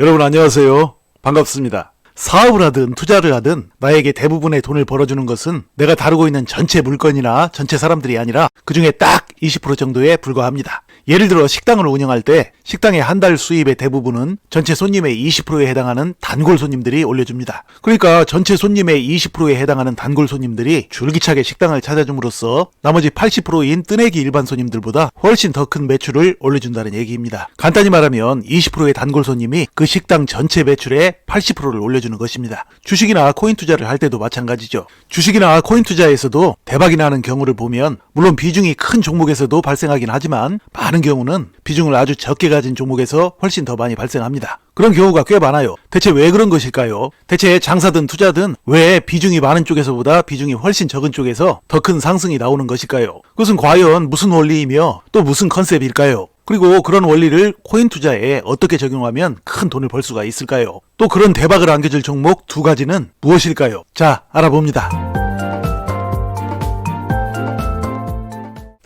여러분 안녕하세요. 반갑습니다. 사업을 하든 투자를 하든 나에게 대부분의 돈을 벌어주는 것은 내가 다루고 있는 전체 물건이나 전체 사람들이 아니라 그 중에 딱 20% 정도에 불과합니다. 예를 들어 식당을 운영할 때 식당의 한 달 수입의 대부분은 전체 손님의 20%에 해당하는 단골 손님들이 올려줍니다. 그러니까 전체 손님의 20%에 해당하는 단골 손님들이 줄기차게 식당을 찾아줌으로써 나머지 80%인 뜨내기 일반 손님들보다 훨씬 더 큰 매출을 올려준다는 얘기입니다. 간단히 말하면 20%의 단골 손님이 그 식당 전체 매출의 80%를 올려주는 것입니다. 주식이나 코인 투자를 할 때도 마찬가지죠. 주식이나 코인 투자에서도 대박이 나는 경우를 보면 물론 비중이 큰 종목에서도 발생하긴 하지만 많은 경우는 비중을 아주 적게 가진 종목에서 훨씬 더 많이 발생합니다. 그런 경우가 꽤 많아요. 대체 왜 그런 것일까요? 대체 장사든 투자든 왜 비중이 많은 쪽에서보다 비중이 훨씬 적은 쪽에서 더 큰 상승이 나오는 것일까요? 그것은 과연 무슨 원리이며 또 무슨 컨셉일까요? 그리고 그런 원리를 코인 투자에 어떻게 적용하면 큰 돈을 벌 수가 있을까요? 또 그런 대박을 안겨줄 종목 두 가지는 무엇일까요? 자, 알아봅니다.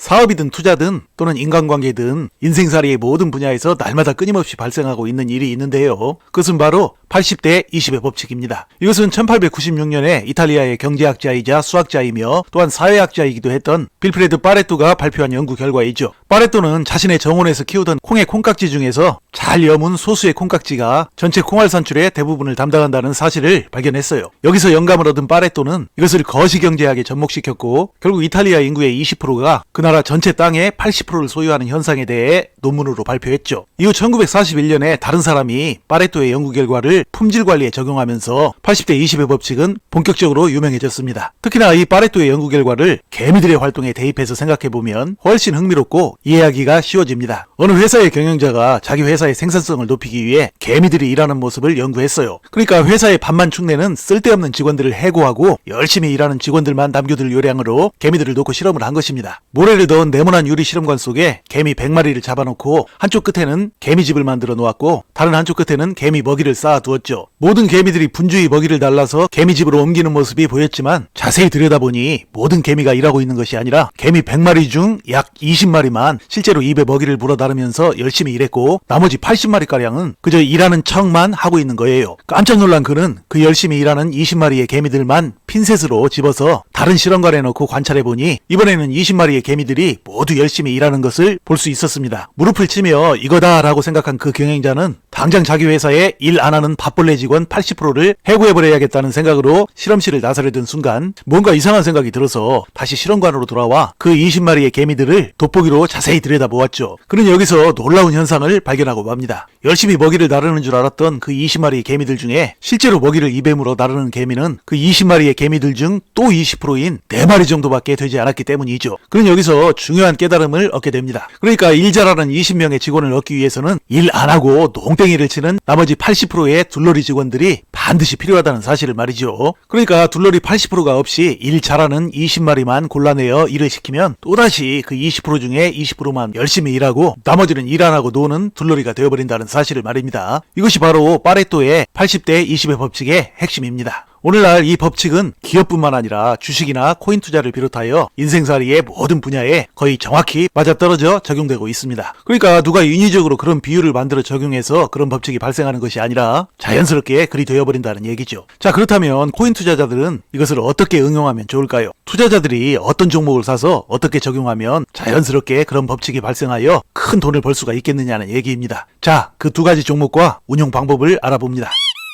사업이든 투자든 또는 인간관계든 인생살이의 모든 분야에서 날마다 끊임없이 발생하고 있는 일이 있는데요. 그것은 바로 80대 20의 법칙입니다. 이것은 1896년에 이탈리아의 경제학자이자 수학자이며 또한 사회학자이기도 했던 빌프레드 파레토가 발표한 연구 결과이죠. 파레토는 자신의 정원에서 키우던 콩의 콩깍지 중에서 잘 여문 소수의 콩깍지가 전체 콩알 산출의 대부분을 담당한다는 사실을 발견했어요. 여기서 영감을 얻은 파레토는 이것을 거시경제학에 접목시켰고 결국 이탈리아 인구의 20%가 그 나라 전체 땅의 80%를 소유하는 현상에 대해 논문으로 발표했죠. 이후 1941년에 다른 사람이 파레토의 연구 결과를 품질 관리에 적용하면서 80대 20의 법칙은 본격적으로 유명해졌습니다. 특히나 이 파레토의 연구 결과를 개미들의 활동에 대입해서 생각해보면 훨씬 흥미롭고 이해하기가 쉬워집니다. 어느 회사의 경영자가 자기 회사의 생산성을 높이기 위해 개미들이 일하는 모습을 연구했어요. 그러니까 회사의 반만 축내는 쓸데없는 직원들을 해고하고 열심히 일하는 직원들만 남겨둘 요량으로 개미들을 놓고 실험을 한 것입니다. 모래를 넣은 네모난 유리 실험관 속에 개미 100마리를 잡아놓고 한쪽 끝에는 개미집을 만들어 놓았고 다른 한쪽 끝에는 개미 먹이를 쌓아 두었죠. 모든 개미들이 분주히 먹이를 달라서 개미집으로 옮기는 모습이 보였지만 자세히 들여다보니 모든 개미가 일하고 있는 것이 아니라 개미 100마리 중 약 20마리만 실제로 입에 먹이를 물어 나르면서 열심히 일했고 나머지 80마리가량은 그저 일하는 척만 하고 있는 거예요. 깜짝 놀란 그는 그 열심히 일하는 20마리의 개미들만 핀셋으로 집어서 다른 실험관에 넣고 관찰해보니 이번에는 20마리의 개미들 이 모두 열심히 일하는 것을 볼 수 있었습니다. 무릎을 치며 이거다라고 생각한 그 경영자는 당장 자기 회사에 일 안 하는 밥벌레 직원 80%를 해고해버려야겠다는 생각으로 실험실을 나서려던 순간 뭔가 이상한 생각이 들어서 다시 실험관으로 돌아와 그 20마리의 개미들을 돋보기로 자세히 들여다보았죠. 그는 여기서 놀라운 현상을 발견하고 맙니다. 열심히 먹이를 나르는 줄 알았던 그 20마리의 개미들 중에 실제로 먹이를 입에 물어 나르는 개미는 그 20마리의 개미들 중 또 20%인 4마리 정도밖에 되지 않았기 때문이죠. 그는 여기서 중요한 깨달음을 얻게 됩니다. 그러니까 일 잘하는 20명의 직원을 얻기 위해서는 일 안 하고 농땡이를 치는 나머지 80%의 둘러리 직원들이 반드시 필요하다는 사실을 말이죠. 그러니까 둘러리 80%가 없이 일 잘하는 20마리만 골라내어 일을 시키면 또다시 그 20% 중에 20%만 열심히 일하고 나머지는 일 안 하고 노는 둘러리가 되어버린다는 사실을 말입니다. 이것이 바로 파레토의 80대 20의 법칙의 핵심입니다. 오늘날 이 법칙은 기업뿐만 아니라 주식이나 코인 투자를 비롯하여 인생살이의 모든 분야에 거의 정확히 맞아떨어져 적용되고 있습니다. 그러니까 누가 인위적으로 그런 비율을 만들어 적용해서 그런 법칙이 발생하는 것이 아니라 자연스럽게 그리 되어버린다는 얘기죠. 자 그렇다면 코인 투자자들은 이것을 어떻게 응용하면 좋을까요? 투자자들이 어떤 종목을 사서 어떻게 적용하면 자연스럽게 그런 법칙이 발생하여 큰 돈을 벌 수가 있겠느냐는 얘기입니다. 자 그 두 가지 종목과 운용 방법을 알아봅니다.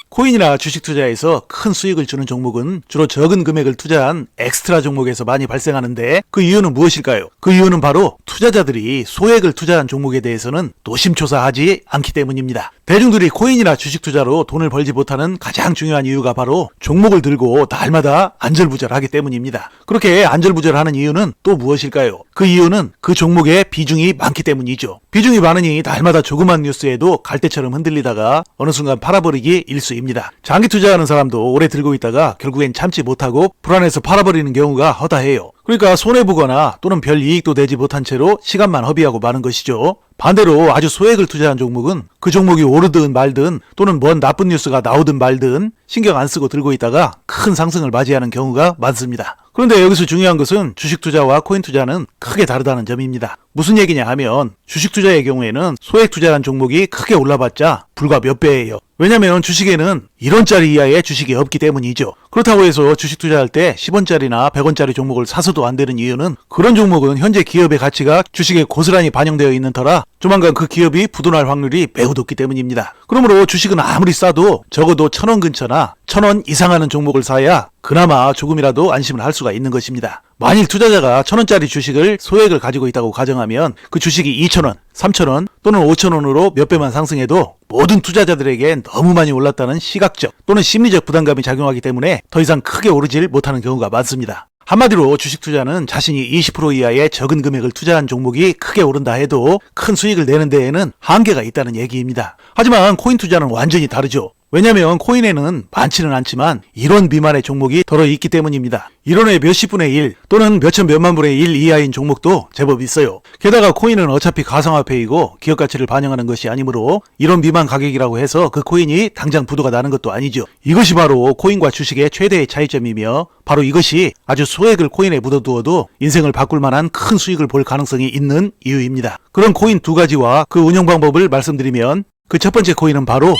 코인이나 주식 투자에서 큰 수익을 주는 종목은 주로 적은 금액을 투자한 엑스트라 종목에서 많이 발생하는데 그 이유는 무엇일까요? 그 이유는 바로 투자자들이 소액을 투자한 종목에 대해서는 노심초사하지 않기 때문입니다. 대중들이 코인이나 주식 투자로 돈을 벌지 못하는 가장 중요한 이유가 바로 종목을 들고 날마다 안절부절하기 때문입니다. 그렇게 안절부절하는 이유는 또 무엇일까요? 그 이유는 그 종목의 비중이 많기 때문이죠. 비중이 많으니 날마다 조그만 뉴스에도 갈대처럼 흔들리다가 어느 순간 팔아버리기 일수입니다. 장기 투자하는 사람도 오래 들고 있다가 결국엔 참지 못하고 불안해서 팔아버리는 경우가 허다해요. 그러니까 손해보거나 또는 별 이익도 내지 못한 채로 시간만 허비하고 마는 것이죠. 반대로 아주 소액을 투자한 종목은 그 종목이 오르든 말든 또는 뭔 나쁜 뉴스가 나오든 말든 신경 안 쓰고 들고 있다가 큰 상승을 맞이하는 경우가 많습니다. 그런데 여기서 중요한 것은 주식 투자와 코인 투자는 크게 다르다는 점입니다. 무슨 얘기냐 하면 주식 투자의 경우에는 소액 투자란 종목이 크게 올라봤자 불과 몇 배예요. 왜냐면 주식에는 1원짜리 이하의 주식이 없기 때문이죠. 그렇다고 해서 주식 투자할 때 10원짜리나 100원짜리 종목을 사서도 안 되는 이유는 그런 종목은 현재 기업의 가치가 주식에 고스란히 반영되어 있는 터라 조만간 그 기업이 부도날 확률이 매우 높기 때문입니다. 그러므로 주식은 아무리 싸도 적어도 천원 근처나 천원 이상 하는 종목을 사야 그나마 조금이라도 안심을 할 수가 있는 것입니다. 만일 투자자가 천 원짜리 주식을 소액을 가지고 있다고 가정하면 그 주식이 2천 원, 3천 원 또는 5천 원으로 몇 배만 상승해도 모든 투자자들에게 너무 많이 올랐다는 시각적 또는 심리적 부담감이 작용하기 때문에 더 이상 크게 오르질 못하는 경우가 많습니다. 한마디로 주식 투자는 자신이 20% 이하의 적은 금액을 투자한 종목이 크게 오른다 해도 큰 수익을 내는 데에는 한계가 있다는 얘기입니다. 하지만 코인 투자는 완전히 다르죠. 왜냐면 코인에는 많지는 않지만 1원 미만의 종목이 덜어 있기 때문입니다. 1원의 몇십 분의 1 또는 몇천 몇만 분의 1 이하인 종목도 제법 있어요. 게다가 코인은 어차피 가상화폐이고 기업 가치를 반영하는 것이 아니므로 1원 미만 가격이라고 해서 그 코인이 당장 부도가 나는 것도 아니죠. 이것이 바로 코인과 주식의 최대의 차이점이며 바로 이것이 아주 소액을 코인에 묻어두어도 인생을 바꿀 만한 큰 수익을 볼 가능성이 있는 이유입니다. 그런 코인 두 가지와 그 운영 방법을 말씀드리면 그 첫 번째 코인은 바로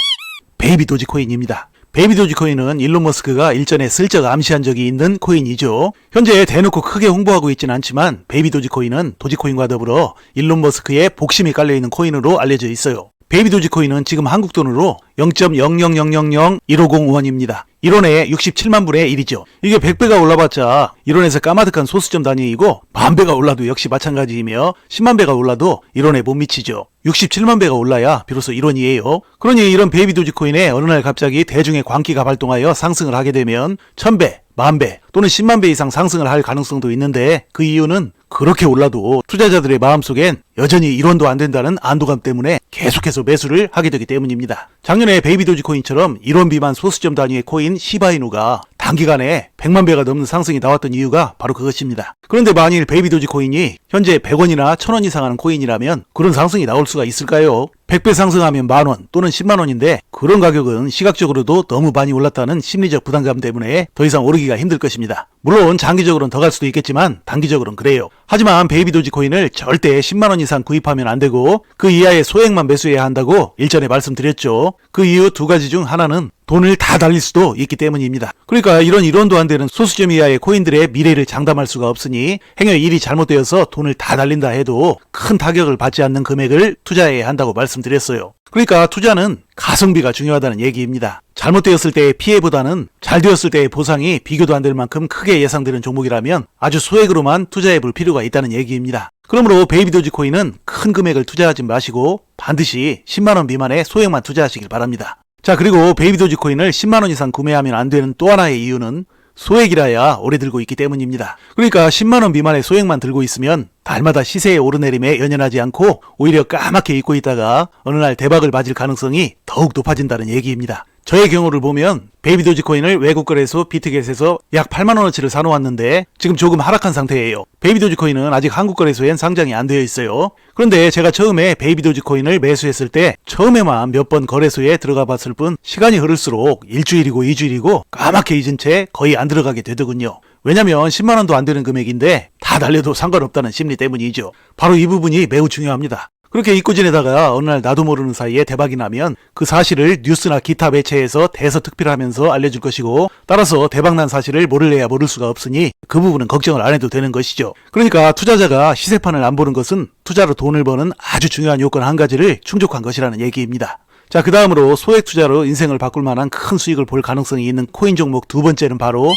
베이비 도지코인입니다. 베이비 도지코인은 일론 머스크가 일전에 슬쩍 암시한 적이 있는 코인이죠. 현재 대놓고 크게 홍보하고 있지는 않지만 베이비 도지코인은 도지코인과 더불어 일론 머스크의 복심이 깔려있는 코인으로 알려져 있어요. 베이비 도지코인은 지금 한국 돈으로 0.0000150원입니다. 1원에 67만 분의 1이죠. 이게 100배가 올라봤자 1원에서 까마득한 소수점 단위이고 만배가 올라도 역시 마찬가지이며 10만 배가 올라도 1원에 못 미치죠. 67만 배가 올라야 비로소 1원이에요. 그러니 이런 베이비 도지코인에 어느 날 갑자기 대중의 광기가 발동하여 상승을 하게 되면 1000배, 만배 또는 10만 배 이상 상승을 할 가능성도 있는데 그 이유는 그렇게 올라도 투자자들의 마음속엔 여전히 1원도 안 된다는 안도감 때문에 계속해서 매수를 하게 되기 때문입니다. 작년 에 베이비 도지코인처럼 1원 미만 소수점 단위의 코인 시바이누가 단기간에 100만 배가 넘는 상승이 나왔던 이유가 바로 그것입니다. 그런데 만일 베이비 도지코인이 현재 100원이나 1000원 이상 하는 코인이라면 그런 상승이 나올 수가 있을까요? 100배 상승하면 만원 또는 10만원인데 그런 가격은 시각적으로도 너무 많이 올랐다는 심리적 부담감 때문에 더 이상 오르기가 힘들 것입니다. 물론 장기적으로는 더 갈 수도 있겠지만 단기적으로는 그래요. 하지만 베이비 도지코인을 절대 10만원 이상 구입하면 안 되고 그 이하의 소액만 매수해야 한다고 일전에 말씀드렸죠. 그 이유 두 가지 중 하나는 돈을 다 달릴 수도 있기 때문입니다. 그러니까 이런 1원도 안 되는 소수점 이하의 코인들의 미래를 장담할 수가 없으니 행여 일이 잘못되어서 돈을 다 달린다 해도 큰 타격을 받지 않는 금액을 투자해야 한다고 말씀드렸어요. 그러니까 투자는 가성비가 중요하다는 얘기입니다. 잘못되었을 때의 피해보다는 잘 되었을 때의 보상이 비교도 안 될 만큼 크게 예상되는 종목이라면 아주 소액으로만 투자해 볼 필요가 있다는 얘기입니다. 그러므로 베이비 도지코인은 큰 금액을 투자하지 마시고 반드시 10만원 미만의 소액만 투자하시길 바랍니다. 자 그리고 베이비 도지코인을 10만원 이상 구매하면 안 되는 또 하나의 이유는 소액이라야 오래 들고 있기 때문입니다. 그러니까 10만원 미만의 소액만 들고 있으면 달마다 시세의 오르내림에 연연하지 않고 오히려 까맣게 잊고 있다가 어느 날 대박을 맞을 가능성이 더욱 높아진다는 얘기입니다. 저의 경우를 보면 베이비 도지코인을 외국 거래소 비트겟에서 약 8만원어치를 사놓았는데 지금 조금 하락한 상태예요. 베이비 도지코인은 아직 한국 거래소엔 상장이 안 되어 있어요. 그런데 제가 처음에 베이비 도지코인을 매수했을 때 처음에만 몇 번 거래소에 들어가 봤을 뿐 시간이 흐를수록 일주일이고 이주일이고 까맣게 잊은 채 거의 안 들어가게 되더군요. 왜냐면 10만원도 안 되는 금액인데 다 날려도 상관없다는 심리 때문이죠. 바로 이 부분이 매우 중요합니다. 그렇게 잊고 지내다가 어느 날 나도 모르는 사이에 대박이 나면 그 사실을 뉴스나 기타 매체에서 대서특필하면서 알려줄 것이고 따라서 대박난 사실을 모를래야 모를 수가 없으니 그 부분은 걱정을 안 해도 되는 것이죠. 그러니까 투자자가 시세판을 안 보는 것은 투자로 돈을 버는 아주 중요한 요건 한 가지를 충족한 것이라는 얘기입니다. 자, 그 다음으로 소액 투자로 인생을 바꿀 만한 큰 수익을 볼 가능성이 있는 코인 종목 두 번째는 바로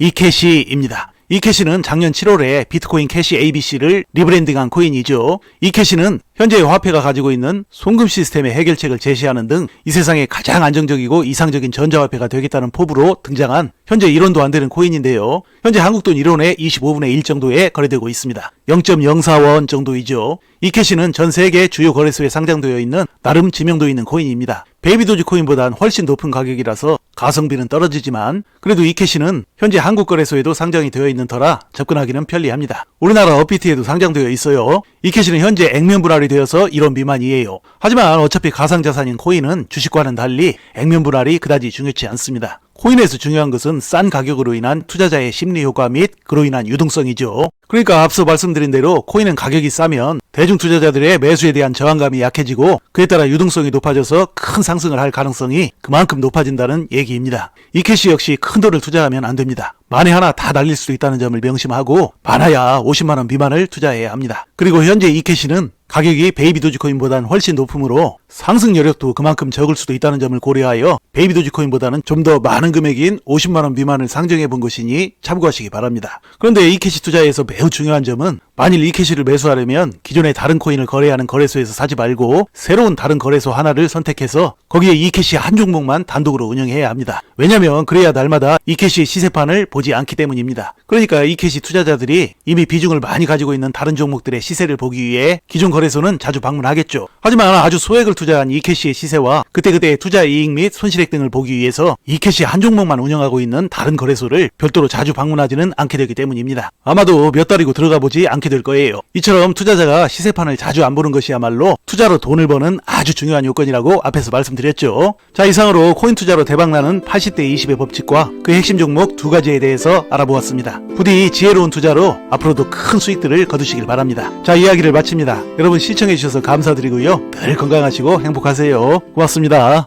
이캐시입니다. 이캐시는 작년 7월에 비트코인 캐시 ABC를 리브랜딩한 코인이죠. 이캐시는 현재의 화폐가 가지고 있는 송금 시스템의 해결책을 제시하는 등 이 세상에 가장 안정적이고 이상적인 전자화폐가 되겠다는 포부로 등장한 현재 1원도 안 되는 코인인데요. 현재 한국 돈 1원에 25분의 1 정도에 거래되고 있습니다. 0.04원 정도이죠. 이 캐시는 전 세계 주요 거래소에 상장되어 있는 나름 지명도 있는 코인입니다. 베이비 도지 코인보단 훨씬 높은 가격이라서 가성비는 떨어지지만 그래도 이 캐시는 현재 한국 거래소에도 상장이 되어 있는 터라 접근하기는 편리합니다. 우리나라 업비트에도 상장되어 있어요. 이 캐시는 현재 액면 분할이 되어서 1원 미만이에요. 하지만 어차피 가상자산인 코인은 주식과는 달리 액면 분할이 그다지 중요치 않습니다. 코인에서 중요한 것은 싼 가격으로 인한 투자자의 심리 효과 및 그로 인한 유동성이죠. 그러니까 앞서 말씀드린 대로 코인은 가격이 싸면 대중 투자자들의 매수에 대한 저항감이 약해지고 그에 따라 유동성이 높아져서 큰 상승을 할 가능성이 그만큼 높아진다는 얘기입니다. 이 캐시 역시 큰 돈을 투자하면 안 됩니다. 만에 하나 다 날릴 수도 있다는 점을 명심하고 많아야 50만 원 미만을 투자해야 합니다. 그리고 현재 이 캐시는 가격이 베이비 도지코인보다는 훨씬 높으므로 상승 여력도 그만큼 적을 수도 있다는 점을 고려하여 베이비 도지코인보다는 좀 더 많은 금액인 50만 원 미만을 상정해 본 것이니 참고하시기 바랍니다. 그런데 이캐시 투자에서 매우 중요한 점은 만일 이 캐시를 매수하려면 기존의 다른 코인을 거래하는 거래소에서 사지 말고 새로운 다른 거래소 하나를 선택해서 거기에 이 캐시 한 종목만 단독으로 운영해야 합니다. 왜냐면 그래야 날마다 이 캐시 시세판을 보지 않기 때문입니다. 그러니까 이 캐시 투자자들이 이미 비중을 많이 가지고 있는 다른 종목들의 시세를 보기 위해 기존 거래소는 자주 방문하겠죠. 하지만 아주 소액을 투자한 이 캐시의 시세와 그때그때 투자 이익 및 손실액 등을 보기 위해서 이 캐시 한 종목만 운영하고 있는 다른 거래소를 별도로 자주 방문하지는 않게 되기 때문입니다. 아마도 몇 달이고 들어가 보지 않게 될 거예요. 이처럼 투자자가 시세판을 자주 안 보는 것이야말로 투자로 돈을 버는 아주 중요한 요건이라고 앞에서 말씀드렸죠. 자 이상으로 코인 투자로 대박나는 80대 20의 법칙과 그 핵심 종목 두 가지에 대해서 알아보았습니다. 부디 지혜로운 투자로 앞으로도 큰 수익들을 거두시길 바랍니다. 자 이야기를 마칩니다. 여러분 시청해주셔서 감사드리고요. 늘 건강하시고 행복하세요. 고맙습니다.